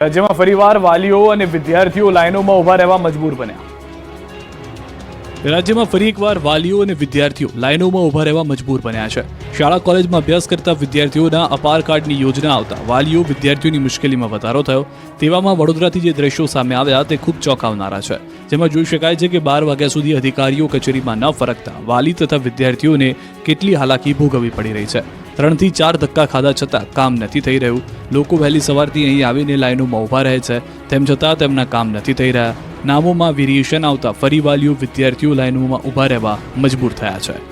રાજ્યમાં ફરીવાર વાલીઓ અને વિદ્યાર્થીઓ લાઇનોમાં ઊભા રહેવા મજબૂર બન્યા. રાજ્યમાં ફરી એકવાર વાલીઓ અને વિદ્યાર્થીઓ લાઇનોમાં ઊભા રહેવા મજબૂર બન્યા છે. શાળા કોલેજમાં અભ્યાસ કરતા વિદ્યાર્થીઓના અપાર કાર્ડની યોજના આવતા વાલીઓ વિદ્યાર્થીઓની મુશ્કેલીમાં વધારો થયો. તેવામાં વડોદરાથી જે દ્રશ્યો સામે આવ્યા તે ખૂબ ચોંકાવનારા છે. જેમાં જોઈ શકાય છે કે બાર વાગ્યા સુધી અધિકારીઓ કચેરીમાં ન ફરકતા વાલી તથા વિદ્યાર્થીઓને કેટલી હાલાકી ભોગવવી પડી રહી છે. ત્રણથી ચાર ધક્કા ખાધા છતાં કામ નથી થઈ રહ્યું. લોકો વહેલી સવારથી અહીં આવીને લાઈનોમાં ઊભા રહે છે. તેમ છતાં તેમના કામ નથી થઈ રહ્યા. નામોમાં વેરિએશન આવતા ફરી વાલીઓ વિદ્યાર્થીઓ લાઈનોમાં ઊભા રહેવા મજબૂર થયા છે.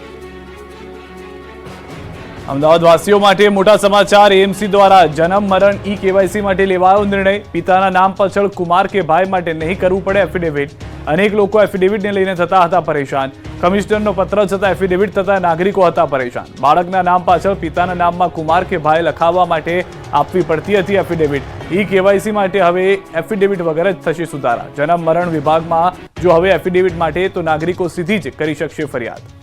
અમદાવાદ વાસીઓ માટે મોટા સમાચાર. એએમસી દ્વારા જન્મ, મરણ, ઈ કેવાયસી માટે લેવાયો નિર્ણય. પિતાના નામ પાછળ કુમાર કે ભાઈ માટે નહીં કરવું પડે એફિડેવિટ અનેક લોકો એફિડેવિટને લઈને થતા હતા પરેશાન. કમિશનરનો પત્ર છતાં એફિડેવિટ થતા નાગરિકો હતા પરેશાન. બાળકના નામ પાછળ પિતાના નામમાં કુમાર કે ભાઈ લખાવવા માટે આપવી પડતી હતી એફિડેવિટ ઈ કેવાયસી માટે હવે એફિડેવિટ વગર જ થશે સુધારા. જન્મ, મરણ વિભાગમાં જો હવે એફિડેવિટ માટે તો નાગરિકો સીધી જ કરી શકશે ફરિયાદ.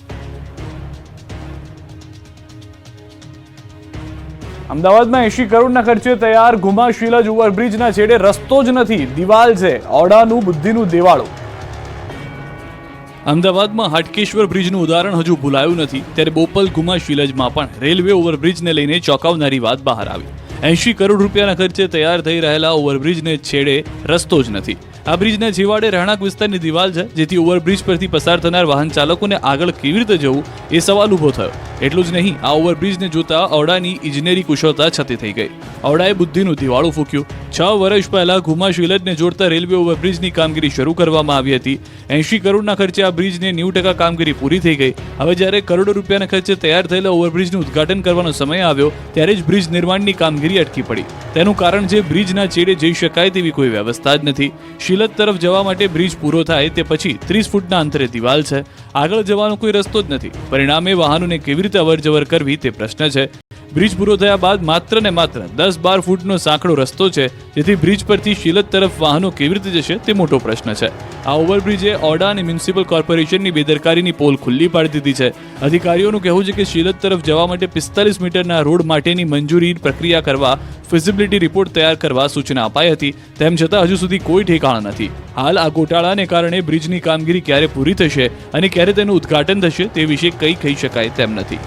અમદાવાદમાં એંશી કરોડના ખર્ચે તૈયાર ઘુમા શિલજ ઓવરબ્રિજના છેડે રસ્તો જ નથી, દિવાલ છે ઓડાનું બુદ્ધિનું દેવાળું. અમદાવાદમાં હાટકેશ્વર બ્રિજનું ઉદાહરણ હજુ ભૂલાયું નથી, ત્યારે બોપલ ઘુમા શિલજમાં પણ રેલવે ઓવરબ્રિજને લઈને ચોંકાવનારી વાત બહાર આવી. એંશી કરોડ રૂપિયાના ખર્ચે તૈયાર થઈ રહેલા ઓવરબ્રિજને છેડે રસ્તો જ નથી. આ બ્રિજના છેવાડે રહેણાંક વિસ્તારની દિવાલ છે, જેથી ઓવરબ્રિજ પરથી પસાર થનાર વાહન ચાલકોને આગળ કેવી રીતે જવું એ સવાલ ઊભો થયો. એટલું જ નહીં, આ ઓવરબ્રિજને જોતા ઔડાની ઇજનેરી કુશળતા છતી થઈ ગઈ. ઔડાએ બુદ્ધિનું દિવાળું ફૂક્યું. છ વર્ષ પહેલા ઘુમા જોડતા રેલવે ઓવરબ્રિજની કામગીરી શરૂ કરવામાં આવી હતી. એંશી કરોડના ખર્ચે આ બ્રિજને નેવું ટકા કામગીરી પૂરી થઈ ગઈ. હવે જ્યારે કરોડો રૂપિયાના ખર્ચે તૈયાર થયેલા ઓવરબ્રિજનું ઉદ્ઘાટન કરવાનો સમય આવ્યો, ત્યારે જ બ્રિજ નિર્માણની કામગીરી અટકી પડી. તેનું કારણ છે બ્રિજના છેડે જઈ શકાય તેવી કોઈ વ્યવસ્થા જ નથી. શિલજ તરફ જવા માટે બ્રિજ પૂરો થાય તે પછી ત્રીસ ફૂટના અંતરે દિવાલ છે. આગળ જવાનો કોઈ રસ્તો જ નથી. પરિણામે વાહનોને કેવી રીતે અવરજવર કરવી તે પ્રશ્ન છે. બ્રિજ પૂરો થયા બાદ માત્ર ને માત્ર દસ બાર ફૂટનો સાંકડો રસ્તો છે, જેથી બ્રિજ પરથી શિલત તરફ વાહનો કેવી રીતે જશે તે મોટો પ્રશ્ન છે. આ ઓવરબ્રિજે ઓડા અને મ્યુનિસિપલ કોર્પોરેશનની બેદરકારીની પોલ ખુલ્લી પાડી દીધી છે. અધિકારીઓનું કહેવું છે કે શિલત તરફ જવા માટે પિસ્તાલીસ મીટરના રોડ માટેની મંજૂરી પ્રક્રિયા કરવા, ફિઝિબિલિટી રિપોર્ટ તૈયાર કરવા સૂચના અપાઈ હતી, તેમ છતાં હજુ સુધી કોઈ ઠેકાણા નથી. હાલ આ ગોટાળાને કારણે બ્રિજની કામગીરી ક્યારે પૂરી થશે અને ક્યારે તેનું ઉદ્ઘાટન થશે તે વિશે કંઈ કહી શકાય તેમ નથી.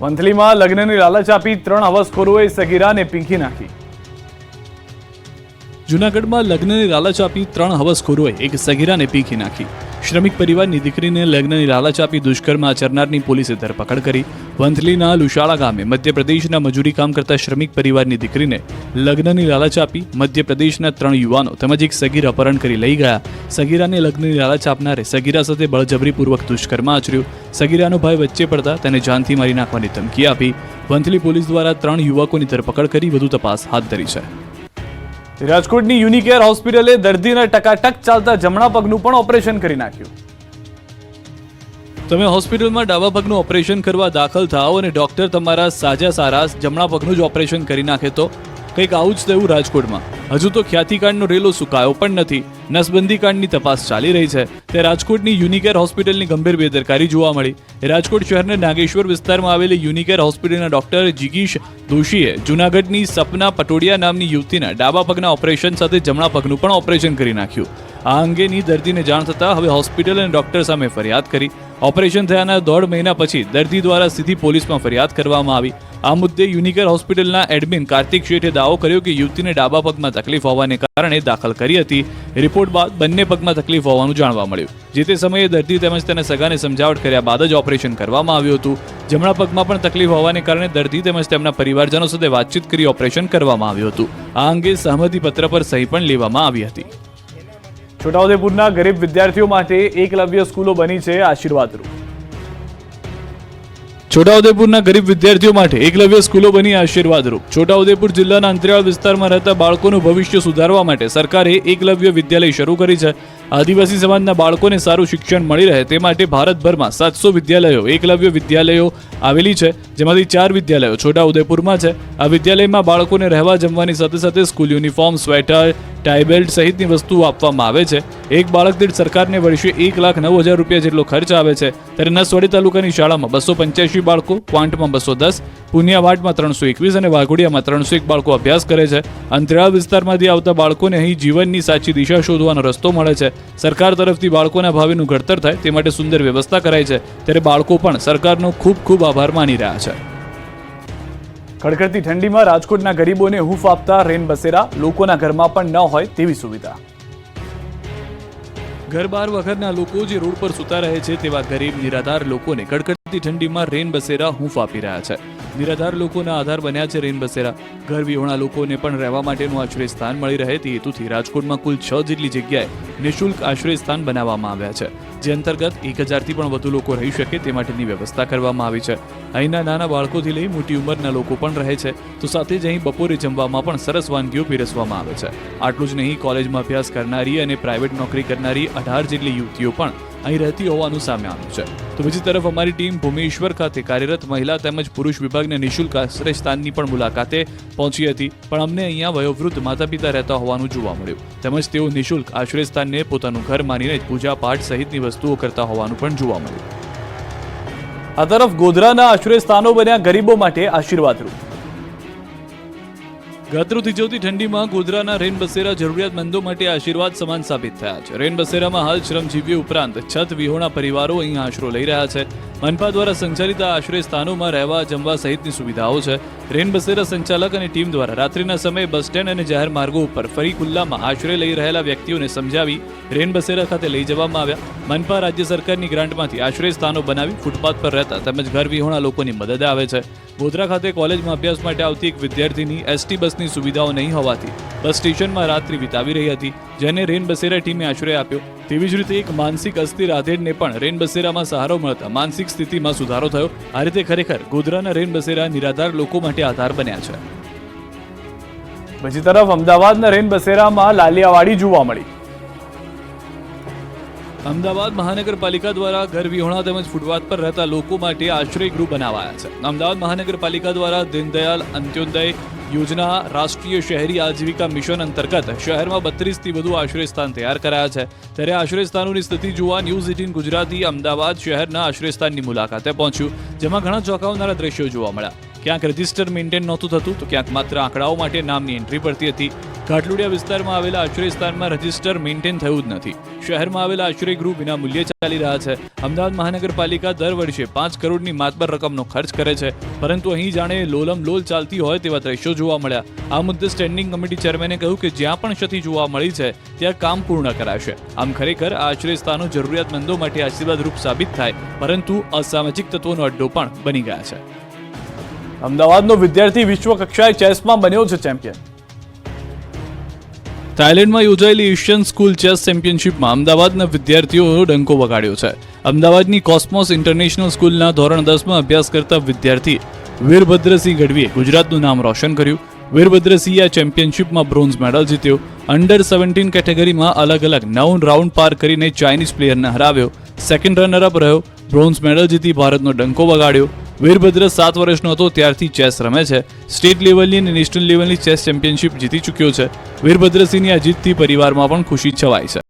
વંથલીમાં લગ્નની લાલચ આપી ત્રણ હવસખોરોએ સગીરાને પીંખી નાખી. જૂનાગઢમાં લગ્નની લાલચ આપી ત્રણ હવસખોરોએ એક સગીરાને પીખી નાખી. શ્રમિક પરિવારની દીકરીને લગ્નની લાલચ આપી દુષ્કર્મ આચરનારની પોલીસે ધરપકડ કરી. વંથલીના લુશાળા ગામે મધ્યપ્રદેશના મજૂરી કામ કરતા શ્રમિક પરિવારની દીકરીને લગ્નની લાલચ આપી મધ્યપ્રદેશના ત્રણ યુવાનો તેમજ એક સગીર અપહરણ કરી લઈ ગયા. સગીરાને લગ્નની લાલચ આપનારે સગીરા સાથે બળજબરીપૂર્વક દુષ્કર્મ આચર્યું. સગીરાનો ભાઈ વચ્ચે પડતા તેને જાનથી મારી નાખવાની ધમકી આપી. વંથલી પોલીસ દ્વારા ત્રણ યુવકોની ધરપકડ કરી વધુ તપાસ હાથ ધરી છે. રાજકોટની યુનિકેર હોસ્પિટલે દર્દીના ટકાટક ચાલતા જમણા પગનું પણ ઓપરેશન કરી નાખ્યું. તમે હોસ્પિટલમાં ડાબા પગનું ઓપરેશન કરવા દાખલ થાઓ અને ડોક્ટર તમારા સાજા સારા જમણા પગનું જ ઓપરેશન કરી નાખે તો કંઈક આવું જ થયું રાજકોટમાં. હજુ તો ખ્યાતિકાંડનો રેલો સુકાયો પણ નથી. નસબંધી કાંડની તપાસ ચાલી રહી છે. તે રાજકોટની યુનિકેર હોસ્પિટલની ગંભીર બેદરકારી જોવા મળી. રાજકોટ શહેરના નાગેશ્વર વિસ્તારમાં આવેલી યુનિકેર હોસ્પિટલના ડોક્ટર જિગીશ દોશીએ જૂનાગઢની સપના પટોડિયા નામની યુવતીના ડાબા પગના ઓપરેશન સાથે જમણા પગનું પણ ઓપરેશન કરી નાખ્યું. આ અંગેની દર્દીને જાણ થતાં હવે હોસ્પિટલ અને ડોક્ટર સામે ફરિયાદ કરી ઓપરેશન થયાના દોઢ મહિના પછી દર્દી દ્વારા સીધી પોલીસમાં ફરિયાદ કરવામાં આવી. આ મુદ્દે યુનિકેર હોસ્પિટલના એડમિન કાર્તિક શેઠે દાવો કર્યો કે યુવતીને ડાબા પગમાં તકલીફ હોવાને કારણે દાખલ કરી હતી. રિપોર્ટ બાદ બંને પગમાં તકલીફ હોવાનું જાણવા મળ્યું. જે તે સમયે દર્દી તેમજ તેના સગાને સમજાવટ કર્યા બાદ જ ઓપરેશન કરવામાં આવ્યું હતું. જમણા પગમાં પણ તકલીફ હોવાને કારણે દર્દી તેમજ તેમના પરિવારજનો સાથે વાતચીત કરી ઓપરેશન કરવામાં આવ્યું હતું. આ અંગે સહમતિ પત્ર પર સહી પણ લેવામાં આવી હતી. છોટાઉદેપુરના ગરીબ વિદ્યાર્થીઓ માટે એકલવ્ય સ્કૂલો બની છે આશીર્વાદરૂપ છોટાઉદેપુરના ગરીબ વિદ્યાર્થીઓ માટે એકલવ્ય સ્કૂલો બની આશીર્વાદરૂપ છોટાઉદેપુર જિલ્લાના અંતરિયાળ વિસ્તારમાં રહેતા બાળકોનું ભવિષ્ય સુધારવા માટે સરકારે એકલવ્ય વિદ્યાલય શરૂ કરી છે. આદિવાસી સમાજના બાળકોને સારું શિક્ષણ મળી રહે તે માટે ભારતભરમાં સાતસો વિદ્યાલયો, એકલવ્ય વિદ્યાલયો આવેલી છે, જેમાંથી ચાર વિદ્યાલયો છોટાઉદેપુરમાં છે. આ વિદ્યાલયમાં બાળકોને રહેવા જમવાની સાથે સાથે સ્કૂલ યુનિફોર્મ, સ્વેટર ટાઈબેલ્ટ સહિતની વસ્તુઓ આપવામાં આવે છે. એક બાળક દીઠ સરકારને વર્ષે એક લાખ નવ હજાર રૂપિયા જેટલો ખર્ચ આવે છે. ત્યારે નસવાડી તાલુકાની શાળામાં બસો પંચ્યાસી બાળકો, ક્વાંટમાં બસો દસ પુનિયાવાડમાં ત્રણસો એકવીસ અને વાઘોડિયામાં ત્રણસો એક બાળકો અભ્યાસ કરે છે. અંતરિયાળ વિસ્તારમાંથી આવતા બાળકોને અહીં જીવનની સાચી દિશા શોધવાનો રસ્તો મળે છે. સરકાર તરફથી બાળકોના ભાવિનું ઘડતર થાય તે માટે સુંદર વ્યવસ્થા કરાઈ છે. ત્યારે બાળકો પણ સરકારનો ખૂબ ખૂબ આભાર માની રહ્યા છે. કડકડતી ઠંડીમાં રાજકોટના ગરીબોને હૂંફ આપતા રેન બસેરા લોકોના ઘરમાં પણ ન હોય તેવી સુવિધા. ઘર બાર વગરના લોકો જે રોડ પર સૂતા રહે છે તેવા ગરીબ, નિરાધાર લોકોને કડકડતી ઠંડીમાં રેન બસેરા હૂંફ આપી રહ્યા છે. નિરાધાર લોકોના આધાર બન્યા છે રેન બસેરા. ઘર વિહોણા લોકોને પણ રહેવા માટેનું આશ્રય સ્થાન મળી રહે તે હેતુથી રાજકોટમાં કુલ છ જેટલી જગ્યાએ નિઃશુલ્ક આશ્રય સ્થાન બનાવવામાં આવ્યા છે, જે અંતર્ગત એક હજારથી પણ વધુ લોકો રહી શકે તે માટેની વ્યવસ્થા કરવામાં આવી છે. અહીંના નાના બાળકોથી લઈ મોટી ઉંમરના લોકો પણ રહે છે, તો સાથે જ અહીં બપોરે જમવામાં પણ સરસ વાનગીઓ પીરસવામાં આવે છે. આટલું જ નહીં, કોલેજમાં અભ્યાસ કરનારી અને પ્રાઇવેટ નોકરી કરનારી અઢાર જેટલી યુવતીઓ પણ અહીં રહેતી હોવાનું સામે આવ્યું છે. તો બીજી તરફ અમારી ટીમ ભૂમિશ્વર ખાતે કાર્યરત મહિલા તેમજ પુરુષ વિભાગને નિઃશુલ્ક આશ્રય સ્થાનની પણ મુલાકાતે પહોંચી હતી. પણ અમને અહીંયા વયોવૃદ્ધ માતા પિતા રહેતા હોવાનું જોવા મળ્યું. તેમજ તેઓ નિઃશુલ્ક આશ્રય સ્થાનને પોતાનું ઘર માનીને પૂજા પાઠ સહિતની વસ્તુઓ કરતા હોવાનું પણ જોવા મળ્યું. આ તરફ ગોધરાના આશ્રય સ્થાનો બન્યા ગરીબો માટે આશીર્વાદરૂપ. ગાત્રો થીજવતી ઠંડીમાં ગોધરાના રેન બસેરા જરૂરિયાતમંદો માટે આશીર્વાદ સમાન સાબિત થયા છે. રેન બસેરામાં હાલ શ્રમજીવીઓ ઉપરાંત છત વિહોણા પરિવારો અહીં આશરો લઈ રહ્યા છે. મનપા દ્વારા સંચાલિત આ આશ્રય સ્થાનોમાં રહેવા જમવા સહિતની સુવિધાઓ છે. રેન બસેરા સંચાલક અને ટીમ દ્વારા રાત્રિના સમયે બસ સ્ટેન્ડ અને જાહેર માર્ગો ઉપર ફરી ખુલ્લામાં આશ્રય લઈ રહેલા વ્યક્તિઓને સમજાવી રેન બસેરા ખાતે લઈ જવામાં આવ્યા. મનપા રાજ્ય સરકારની ગ્રાન્ટમાંથી આશ્રય સ્થાનો બનાવી ફૂટપાથ પર રહેતા તેમજ ઘર વિહોણા લોકોની મદદ આવે છે. ગોધરા ખાતે કોલેજમાં અભ્યાસ માટે આવતી એક વિદ્યાર્થીની એસટી બસની સુવિધાઓ નહીં હોવાથી બસ સ્ટેશનમાં રાત્રિ વિતાવી રહી હતી, જેને રેન બસેરા ટીમે આશ્રય આપ્યો. તેવી જ રીતે એક માનસિક અસ્થિર આધેડને પણ રેન બસેરામાં સહારો મળતા માનસિક સ્થિતિમાં સુધારો થયો. આ રીતે ખરેખર ગોધરાના રેન બસેરા નિરાધાર લોકો માટે આધાર બન્યા છે. બીજી તરફ અમદાવાદના રેન બસેરામાં લાલિયાવાડી જોવા મળી. અમદાવાદ મહાનગરપાલિકા દ્વારા ઘર વિહોણા તેમજ ફૂટપાથ પર રહેતા લોકો માટે આશ્રય ગૃહ બનાવાયા છે. અમદાવાદ મહાનગરપાલિકા દ્વારા દીનદયાલ અંત્યોદય યોજના રાષ્ટ્રીય શહેરી આજીવિકા મિશન અંતર્ગત શહેરમાં બત્રીસથી વધુ આશ્રય સ્થાન તૈયાર કરાયા છે. ત્યારે આશ્રય સ્થાનોની સ્થિતિ જોવા ન્યૂઝ એટીન ગુજરાતી અમદાવાદ શહેરના આશ્રયસ્થાનની મુલાકાતે પહોંચ્યું, જેમાં ઘણા ચોંકાવનારા દ્રશ્યો જોવા મળ્યા. ક્યાંક રજિસ્ટર મેન્ટેન નહોતું થતું, તો ક્યાંક માત્ર આંકડાઓ માટે નામની એન્ટ્રી પડતી હતી. ઘાટલુડિયા વિસ્તારમાં આવેલા આશ્રય સ્થાનમાં રજિસ્ટર મેન્ટેન થયું જ નથી. શહેરમાં આવેલા આશ્રય ગૃહ વિના મૂલ્યે ચાલી રહ્યા છે. અમદાવાદ મહાનગરપાલિકા દર વર્ષે પાંચ કરોડની માતબર રકમનો ખર્ચ કરે છે. પરંતુ અહીં જાણે લોલમ લોલ ચાલતી હોય તેવા દ્રશ્યો જોવા મળ્યા. આ મુદ્દે સ્ટેન્ડિંગ કમિટી ચેરમેને કહ્યું કે જ્યાં પણ ક્ષતિ જોવા મળી છે, ત્યાં કામ પૂર્ણ કરાશે. આમ ખરેખર આ આશ્રય સ્થાનો જરૂરિયાતમંદો માટે આશીર્વાદરૂપ સાબિત થાય, પરંતુ અસામાજિક તત્વોનો અડ્ડો પણ બની ગયા છે. અમદાવાદનો વિદ્યાર્થી વિશ્વ કક્ષાએ ચેસમાં બન્યો છે ચેમ્પિયન. થાઇલેન્ડમાં યોજાયેલી એશિયન સ્કૂલ ચેસ ચેમ્પિયનશિપમાં અમદાવાદના વિદ્યાર્થીઓનો ડંકો વગાડ્યો છે. અમદાવાદની કોસ્મોસ ઇન્ટરનેશનલ સ્કૂલના ધોરણ દસમાં અભ્યાસ કરતા વિદ્યાર્થી વીરભદ્રસિંહ ગઢવીએ ગુજરાતનું નામ રોશન કર્યું. વીરભદ્રસિંહે આ ચેમ્પિયનશિપમાં બ્રોન્ઝ મેડલ જીત્યો. અંડર સેવન્ટીન કેટેગરીમાં અલગ અલગ નવ રાઉન્ડ પાર કરીને ચાઇનીઝ પ્લેયરને હરાવ્યો. સેકન્ડ રનરઅપ રહ્યો. બ્રોન્ઝ મેડલ જીતી ભારતનો ડંકો વગાડ્યો. વીરભદ્ર સાત વર્ષનો હતો, ત્યારથી ચેસ રમે છે. સ્ટેટ લેવલની અને નેશનલ લેવલની ચેસ ચેમ્પિયનશિપ જીતી ચૂક્યો છે. વીરભદ્રસિંહની આ જીતથી પરિવારમાં પણ ખુશી છવાઈ છે.